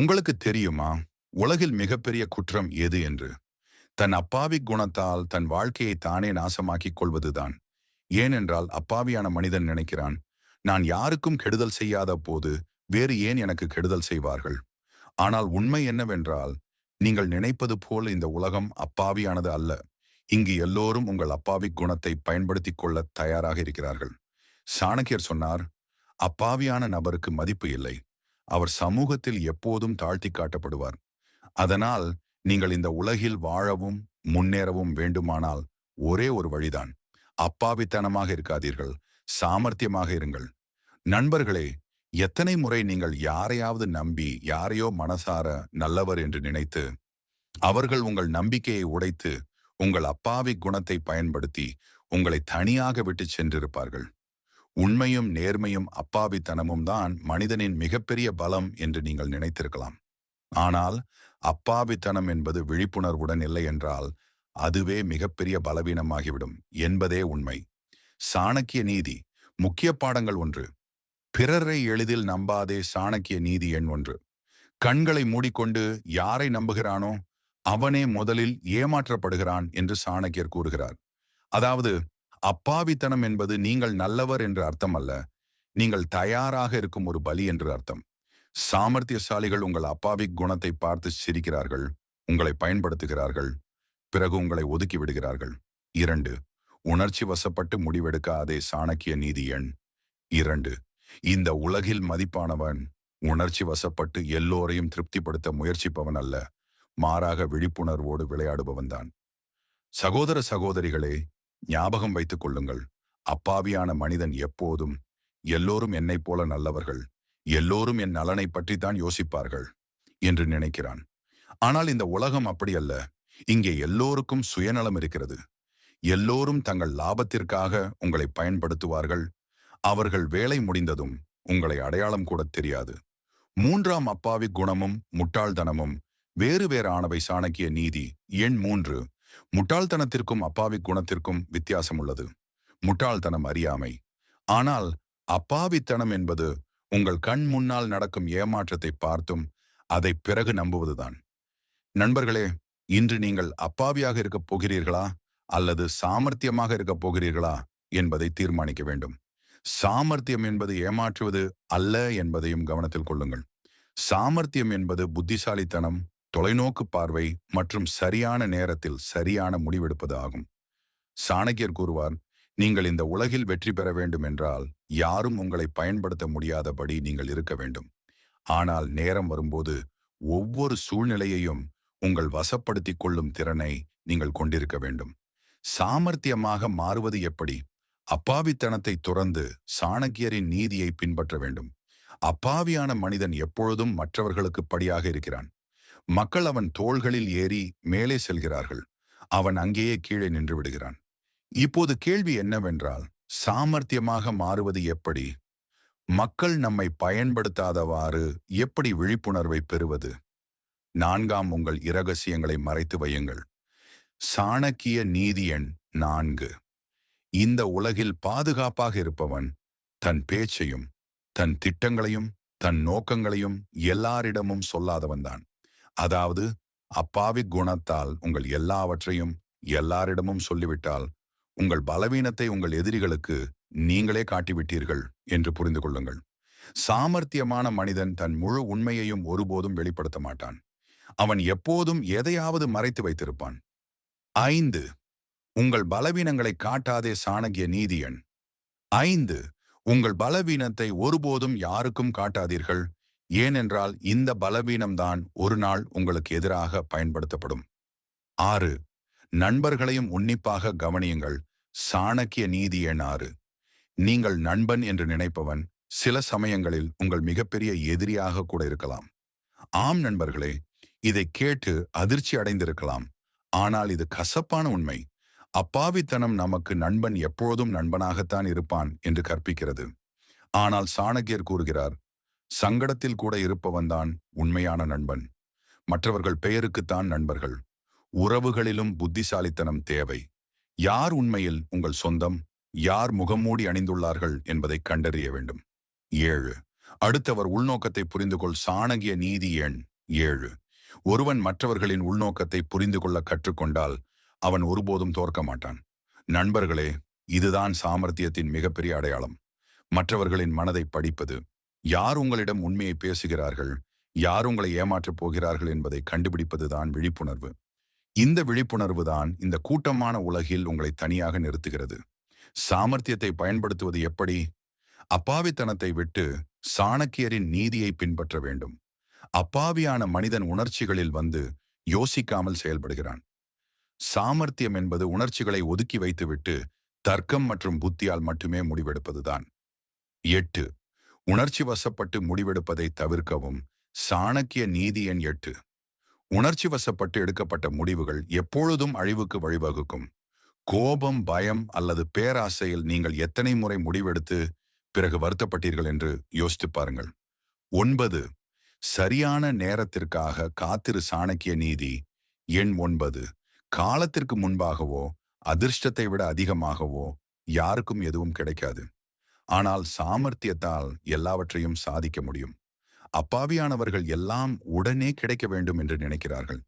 உங்களுக்கு தெரியுமா உலகில் மிகப்பெரிய குற்றம் எது என்று? தன் அப்பாவி குணத்தால் தன் வாழ்க்கையை தானே நாசமாக்கிக் கொள்வதுதான். ஏனென்றால் அப்பாவியான மனிதன் நினைக்கிறான் நான் யாருக்கும் கெடுதல் செய்யாத போது வேறு ஏன் எனக்கு கெடுதல் செய்வார்கள்? ஆனால் உண்மை என்னவென்றால் நீங்கள் நினைப்பது போல் இந்த உலகம் அப்பாவியானது அல்ல. இங்கு எல்லோரும் உங்கள் அப்பாவி குணத்தை பயன்படுத்திக் கொள்ள தயாராக இருக்கிறார்கள். சாணக்கியர் சொன்னார் அப்பாவியான நபருக்கு மதிப்பு இல்லை. அவர் சமூகத்தில் எப்போதும் தாழ்த்தி காட்டப்படுவார். அதனால் நீங்கள் இந்த உலகில் வாழவும் முன்னேறவும் வேண்டுமானால் ஒரே ஒரு வழிதான். அப்பாவித்தனமாக இருக்காதீர்கள். சாமர்த்தியமாக இருங்கள். நண்பர்களே எத்தனை முறை நீங்கள் யாரையாவது நம்பி யாரையோ மனசார நல்லவர் என்று நினைத்து அவர்கள் உங்கள் நம்பிக்கையை உடைத்து உங்கள் அப்பாவி குணத்தை பயன்படுத்தி உங்களை தனியாக விட்டு சென்றிருப்பார்கள். உண்மையும் நேர்மையும் அப்பாவித்தனமும் தான் மனிதனின் மிகப்பெரிய பலம் என்று நீங்கள் நினைத்திருக்கலாம். ஆனால் அப்பாவித்தனம் என்பது விழிப்புணர்வுடன் இல்லை என்றால் அதுவே மிகப்பெரிய பலவீனமாகிவிடும் என்பதே உண்மை. சாணக்கிய நீதி முக்கிய பாடங்கள் ஒன்று. பிறரை எளிதில் நம்பாதே சாணக்கிய நீதி எண் ஒன்று. கண்களை மூடிக்கொண்டு யாரை நம்புகிறானோ அவனே முதலில் ஏமாற்றப்படுகிறான் என்று சாணக்கியர் கூறுகிறார். அதாவது அப்பாவித்தனம் என்பது நீங்கள் நல்லவர் என்று அர்த்தம் அல்ல நீங்கள் தயாராக இருக்கும் ஒரு பலி என்று அர்த்தம். சாமர்த்தியசாலிகள் உங்கள் அப்பாவி குணத்தை பார்த்து சிரிக்கிறார்கள் உங்களை பயன்படுத்துகிறார்கள் பிறகு உங்களை ஒதுக்கி விடுகிறார்கள். இரண்டு உணர்ச்சி வசப்பட்டு முடிவெடுக்காதே சாணக்கிய நீதி எண். இரண்டு இந்த உலகில் மதிப்பானவன் உணர்ச்சி வசப்பட்டு எல்லோரையும் திருப்திப்படுத்த முயற்சிப்பவன் அல்ல மாறாக விழிப்புணர்வோடு விளையாடுபவன் தான். சகோதர சகோதரிகளே ஞாபகம் வைத்துக் கொள்ளுங்கள். அப்பாவியான மனிதன் எப்போதும் எல்லோரும் என்னைப் போல நல்லவர்கள் எல்லோரும் என் நலனை பற்றித்தான் யோசிப்பார்கள் என்று நினைக்கிறான். ஆனால் இந்த உலகம் அப்படி அல்ல. இங்கே எல்லோருக்கும் சுயநலம் இருக்கிறது. எல்லோரும் தங்கள் லாபத்திற்காக உங்களை பயன்படுத்துவார்கள். அவர்கள் வேலை முடிந்ததும் உங்களை அடையாளம் கூட தெரியாது. மூன்றாம் அப்பாவி குணமும் முட்டாள்தனமும் வேறு வேறு சாணக்கிய நீதி எண் மூன்று முட்டாள்தனத்திற்கும் அப்பாவி குணத்திற்கும் வித்தியாசம் உள்ளது. முட்டாள்தனம் அறியாமை. ஆனால் அப்பாவித்தனம் என்பது உங்கள் கண் முன்னால் நடக்கும் ஏமாற்றத்தை பார்த்தும் அதை பிறகு நம்புவதுதான். நண்பர்களே இன்று நீங்கள் அப்பாவியாக இருக்கப் போகிறீர்களா? அல்லது சாமர்த்தியமாக இருக்கப் போகிறீர்களா? என்பதை தீர்மானிக்க வேண்டும். சாமர்த்தியம் என்பது ஏமாற்றுவது அல்ல என்பதையும் கவனத்தில் கொள்ளுங்கள். சாமர்த்தியம் என்பது புத்திசாலித்தனம் தொலைநோக்கு பார்வை மற்றும் சரியான நேரத்தில் சரியான முடிவெடுப்பது ஆகும். சாணக்கியர் கூறுவார் நீங்கள் இந்த உலகில் வெற்றி பெற வேண்டும் என்றால் யாரும் உங்களை பயன்படுத்த முடியாதபடி நீங்கள் இருக்க வேண்டும். ஆனால் நேரம் வரும்போது ஒவ்வொரு சூழ்நிலையையும் உங்கள் வசப்படுத்திக் கொள்ளும் திறனை நீங்கள் கொண்டிருக்க வேண்டும். சாமர்த்தியமாக மாறுவது எப்படி? அப்பாவித்தனத்தை துறந்து சாணக்கியரின் நீதியை பின்பற்ற வேண்டும். அப்பாவியான மனிதன் எப்பொழுதும் மற்றவர்களுக்கு படியாக இருக்கிறான். மக்கள் அவன் தோள்களில் ஏறி மேலே செல்கிறார்கள். அவன் அங்கேயே கீழே நின்று விடுகிறான். இப்போது கேள்வி என்னவென்றால் சாமர்த்தியமாக மாறுவது எப்படி? மக்கள் நம்மை பயன்படுத்தாதவாறு எப்படி விழிப்புணர்வை பெறுவது? நான்காம் உங்கள் இரகசியங்களை மறைத்து வையுங்கள். சாணக்கிய நீதி எண் நான்கு. இந்த உலகில் பாதுகாப்பாக இருப்பவன் தன் பேச்சையும் தன் திட்டங்களையும் தன் நோக்கங்களையும் எல்லாரிடமும் சொல்லாதவன்தான். அதாவது அப்பாவி குணத்தால் உங்கள் எல்லாவற்றையும் எல்லாரிடமும் சொல்லிவிட்டால் உங்கள் பலவீனத்தை உங்கள் எதிரிகளுக்கு நீங்களே காட்டிவிட்டீர்கள் என்று புரிந்து கொள்ளுங்கள். சாமர்த்தியமான மனிதன் தன் முழு உண்மையையும் ஒருபோதும் வெளிப்படுத்த மாட்டான். அவன் எப்போதும் எதையாவது மறைத்து வைத்திருப்பான். ஐந்து உங்கள் பலவீனங்களை காட்டாதே சாணகிய நீதியன். ஐந்து உங்கள் பலவீனத்தை ஒருபோதும் யாருக்கும் காட்டாதீர்கள். ஏனென்றால் இந்த பலவீனம்தான் ஒரு நாள் உங்களுக்கு எதிராக பயன்படுத்தப்படும். ஆறு நண்பர்களையும் உன்னிப்பாக கவனியுங்கள். சாணக்கிய நீதி எண் ஆறு நீங்கள் நண்பன் என்று நினைப்பவன் சில சமயங்களில் உங்கள் மிகப்பெரிய எதிரியாக கூட இருக்கலாம். ஆம் நண்பர்களே இதை கேட்டு அதிர்ச்சி அடைந்திருக்கலாம். ஆனால் இது கசப்பான உண்மை. அப்பாவித்தனம் நமக்கு நண்பன் எப்போதும் நண்பனாகத்தான் இருப்பான் என்று கற்பிக்கிறது. ஆனால் சாணக்கியர் கூறுகிறார் சங்கடத்தில் கூட இருப்பவன்தான் உண்மையான நண்பன். மற்றவர்கள் பெயருக்குத்தான் நண்பர்கள். உறவுகளிலும் புத்திசாலித்தனம் தேவை. யார் உண்மையில் உங்கள் சொந்தம்? யார் முகமூடி அணிந்துள்ளார்கள் என்பதை கண்டறிய வேண்டும். ஏழு. அடுத்தவர் உள்நோக்கத்தை புரிந்து கொள் சாணகிய நீதி எண் ஏழு. ஒருவன் மற்றவர்களின் உள்நோக்கத்தை புரிந்து கொள்ள கற்றுக்கொண்டால் அவன் ஒருபோதும் தோற்க மாட்டான். நண்பர்களே இதுதான் சாமர்த்தியத்தின் மிகப்பெரிய அடையாளம். மற்றவர்களின் மனதை படிப்பது. யார் உங்களிடம் உண்மையை பேசுகிறார்கள்? யார் உங்களை ஏமாற்றப் போகிறார்கள் என்பதை கண்டுபிடிப்பதுதான் விழிப்புணர்வு. இந்த விழிப்புணர்வு தான் இந்த கூட்டமான உலகில் உங்களை தனியாக நிறுத்துகிறது. சாமர்த்தியத்தை பயன்படுத்துவது எப்படி? அப்பாவித்தனத்தை விட்டு சாணக்கியரின் நீதியை பின்பற்ற வேண்டும். அப்பாவியான மனிதன் உணர்ச்சிகளில் வந்து யோசிக்காமல் செயல்படுகிறான். சாமர்த்தியம் என்பது உணர்ச்சிகளை ஒதுக்கி வைத்துவிட்டு தர்க்கம் மற்றும் புத்தியால் மட்டுமே முடிவெடுப்பதுதான். எட்டு உணர்ச்சி வசப்பட்டு முடிவெடுப்பதை தவிர்க்கவும். சாணக்கிய நீதி எண் எட்டு. உணர்ச்சி வசப்பட்டு எடுக்கப்பட்ட முடிவுகள் எப்பொழுதும் அழிவுக்கு வழிவகுக்கும். கோபம் பயம் அல்லது பேராசையில் நீங்கள் எத்தனை முறை முடிவெடுத்து பிறகு வருத்தப்பட்டீர்கள் என்று யோசித்து பாருங்கள். ஒன்பது. சரியான நேரத்திற்காக காத்திரு சாணக்கிய நீதி. எண் ஒன்பது. காலத்திற்கு முன்பாகவோ அதிர்ஷ்டத்தை விட அதிகமாகவோ யாருக்கும் எதுவும் கிடைக்காது. ஆனால் சாமர்த்தியத்தால் எல்லாவற்றையும் சாதிக்க முடியும். அப்பாவியானவர்கள் எல்லாம் உடனே கிடைக்க வேண்டும் என்று நினைக்கிறார்கள்.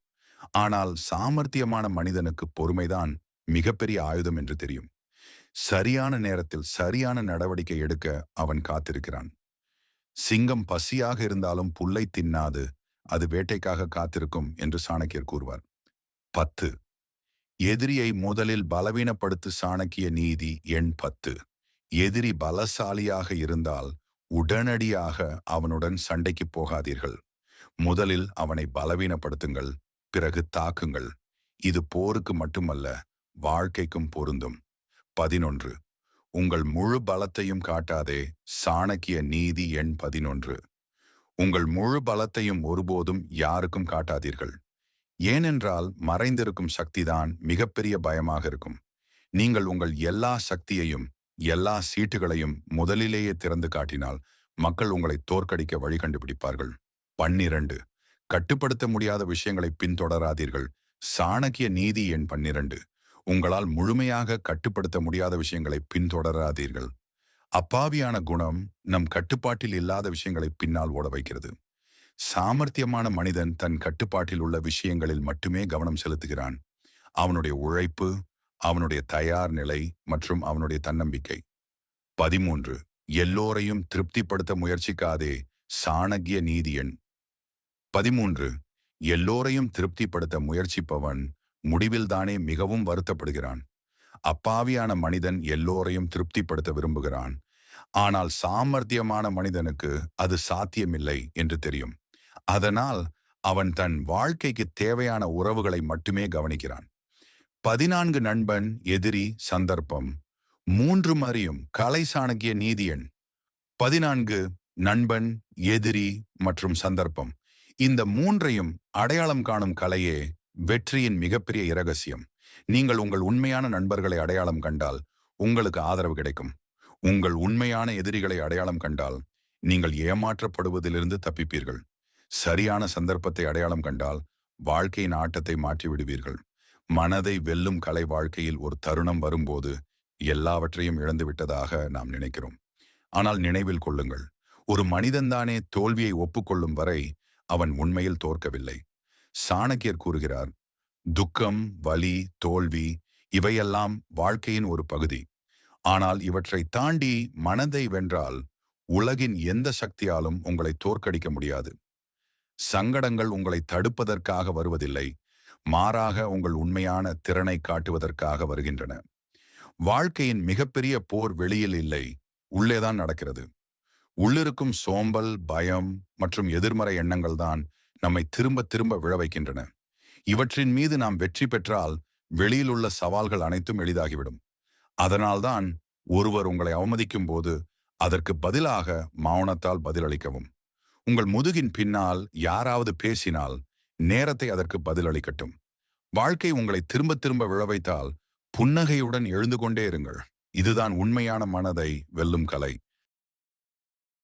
ஆனால் சாமர்த்தியமான மனிதனுக்கு பொறுமைதான் மிகப்பெரிய ஆயுதம் என்று தெரியும். சரியான நேரத்தில் சரியான நடவடிக்கை எடுக்க அவன் காத்திருக்கிறான். சிங்கம் பசியாக இருந்தாலும் புல்லை தின்னாது அது வேட்டைக்காக காத்திருக்கும் என்று சாணக்கியர் கூறுவார். பத்து. எதிரியை முதலில் பலவீனப்படுத்து சாணக்கிய நீதி எண் பத்து. எதிரி பலசாலியாக இருந்தால் உடனடியாக அவனுடன் சண்டைக்கு போகாதீர்கள். முதலில் அவனை பலவீனப்படுத்துங்கள் பிறகு தாக்குங்கள். இது போருக்கு மட்டுமல்ல வாழ்க்கைக்கும் பொருந்தும். பதினொன்று. உங்கள் முழு பலத்தையும் காட்டாதே சாணக்கிய நீதி எண் பதினொன்று. உங்கள் முழு பலத்தையும் ஒருபோதும் யாருக்கும் காட்டாதீர்கள். ஏனென்றால் மறைந்திருக்கும் சக்திதான் மிகப்பெரிய பயமாக இருக்கும். நீங்கள் உங்கள் எல்லா சக்தியையும் எல்லா சீட்டுகளையும் முதலிலேயே திறந்து காட்டினால் மக்கள் உங்களை தோற்கடிக்க வழி கண்டுபிடிப்பார்கள். பன்னிரண்டு. கட்டுப்படுத்த முடியாத விஷயங்களை பின்தொடராதீர்கள். சாணக்கிய நீதி எண் பன்னிரண்டு. உங்களால் முழுமையாக கட்டுப்படுத்த முடியாத விஷயங்களை பின்தொடராதீர்கள். அப்பாவியான குணம் நம் கட்டுப்பாட்டில் இல்லாத விஷயங்களை பின்னால் ஓட வைக்கிறது. சாமர்த்தியமான மனிதன் தன் கட்டுப்பாட்டில் உள்ள விஷயங்களில் மட்டுமே கவனம் செலுத்துகிறான். அவனுடைய உழைப்பு அவனுடைய தயார் நிலை மற்றும் அவனுடைய தன்னம்பிக்கை. பதிமூன்று. எல்லோரையும் திருப்திப்படுத்த முயற்சிக்காதே சாணக்கிய நீதியன். பதிமூன்று. எல்லோரையும் திருப்திப்படுத்த முயற்சிப்பவன் முடிவில்தானே மிகவும் வருத்தப்படுகிறான். அப்பாவியான மனிதன் எல்லோரையும் திருப்திப்படுத்த விரும்புகிறான். ஆனால் சாமர்த்தியமான மனிதனுக்கு அது சாத்தியமில்லை என்று தெரியும். அதனால் அவன் தன் வாழ்க்கைக்கு தேவையான உறவுகளை மட்டுமே கவனிக்கிறான். பதினான்கு நண்பன் எதிரி சந்தர்ப்பம். மூன்று மறியும் கலை சாணக்கிய நீதியன். பதினான்கு நண்பன் எதிரி மற்றும் சந்தர்ப்பம். இந்த மூன்றையும் அடையாளம் காணும் கலையே வெற்றியின் மிகப்பெரிய இரகசியம். நீங்கள் உங்கள் உண்மையான நண்பர்களை அடையாளம் கண்டால் உங்களுக்கு ஆதரவு கிடைக்கும். உங்கள் உண்மையான எதிரிகளை அடையாளம் கண்டால் நீங்கள் ஏமாற்றப்படுவதிலிருந்து தப்பிப்பீர்கள். சரியான சந்தர்ப்பத்தை அடையாளம் கண்டால் வாழ்க்கையின் ஆட்டத்தை மாற்றி விடுவீர்கள் மனதை வெல்லும் கலை வாழ்க்கையில் ஒரு தருணம் வரும்போது எல்லாவற்றையும் இழந்துவிட்டதாக நாம் நினைக்கிறோம். ஆனால் நினைவில் கொள்ளுங்கள் ஒரு மனிதன்தானே தோல்வியை ஒப்புக்கொள்ளும் வரை அவன் உண்மையில் தோற்கவில்லை. சாணக்கியர் கூறுகிறார் துக்கம் வலி தோல்வி இவையெல்லாம் வாழ்க்கையின் ஒரு பகுதி. ஆனால் இவற்றை தாண்டி மனதை வென்றால் உலகின் எந்த சக்தியாலும் உங்களை தோற்கடிக்க முடியாது. சங்கடங்கள் உங்களை தடுப்பதற்காக வருவதில்லை. மாறாக உங்கள் உண்மையான திறனை காட்டுவதற்காக வருகின்றன. வாழ்க்கையின் மிகப்பெரிய போர் வெளியில் இல்லை உள்ளேதான் நடக்கிறது. உள்ளிருக்கும் சோம்பல் பயம் மற்றும் எதிர்மறை எண்ணங்கள் தான் நம்மை திரும்ப திரும்ப விழ வைக்கின்றன. இவற்றின் மீது நாம் வெற்றி பெற்றால் வெளியில் உள்ள சவால்கள் அனைத்தும் எளிதாகிவிடும். அதனால்தான் ஒருவர் உங்களை அவமதிக்கும் போது அதற்கு பதிலாக மௌனத்தால் பதிலளிக்கவும். உங்கள் முதுகின் பின்னால் யாராவது பேசினால் நேரத்தை அதற்கு பதிலளிக்கட்டும். வாழ்க்கை உங்களை திரும்ப திரும்ப விழ வைத்தால் புன்னகையுடன் எழுந்து கொண்டே இருங்கள். இதுதான் உண்மையான மனதை வெல்லும் கலை.